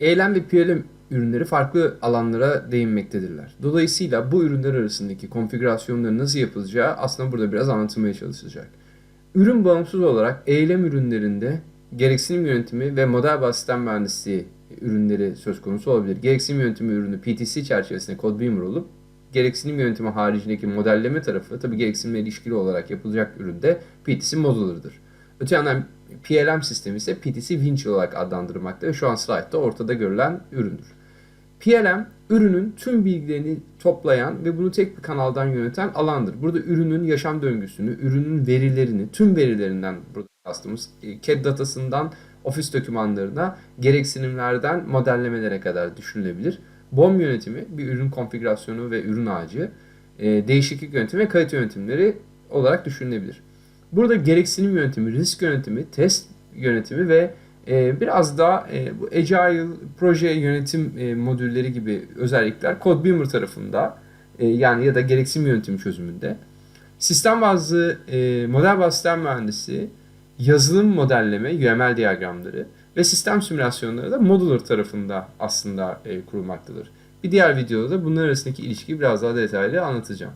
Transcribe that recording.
Eylem ve PLM ürünleri farklı alanlara değinmektedirler. Dolayısıyla bu ürünler arasındaki konfigürasyonların nasıl yapılacağı aslında burada biraz anlatılmaya çalışılacak. Ürün bağımsız olarak eylem ürünlerinde gereksinim yönetimi ve model bazlı sistem mühendisliği ürünleri söz konusu olabilir. Gereksinim yönetimi ürünü PTC çerçevesinde Codebeamer olup gereksinim yönetimi haricindeki modelleme tarafı tabii gereksinimle ilişkili olarak yapılacak üründe PTC Modular'dır. Öte yandan PLM sistemi ise PTC Winch olarak adlandırılmakta ve şu an slide'da ortada görülen üründür. PLM ürünün tüm bilgilerini toplayan ve bunu tek bir kanaldan yöneten alandır. Burada ürünün yaşam döngüsünü, ürünün verilerini, tüm verilerinden burada kastımız e, CAD datasından ofis dokümanlarına, gereksinimlerden modellemelere kadar düşünülebilir. BOM yönetimi bir ürün konfigürasyonu ve ürün ağacı, e, değişiklik yönetimi ve kalite yönetimleri olarak düşünülebilir. Burada gereksinim yönetimi, risk yönetimi, test yönetimi ve e, biraz daha e, bu Agile proje yönetim e, modülleri gibi özellikler Codebeamer tarafında e, yani ya da gereksinim yönetimi çözümünde. Sistem bazlı, e, model bazlı sistem mühendisi, yazılım modelleme, UML diyagramları ve sistem simülasyonları da Modular tarafında aslında e, kurulmaktadır. Bir diğer videoda bunlar arasındaki ilişkiyi biraz daha detaylı anlatacağım.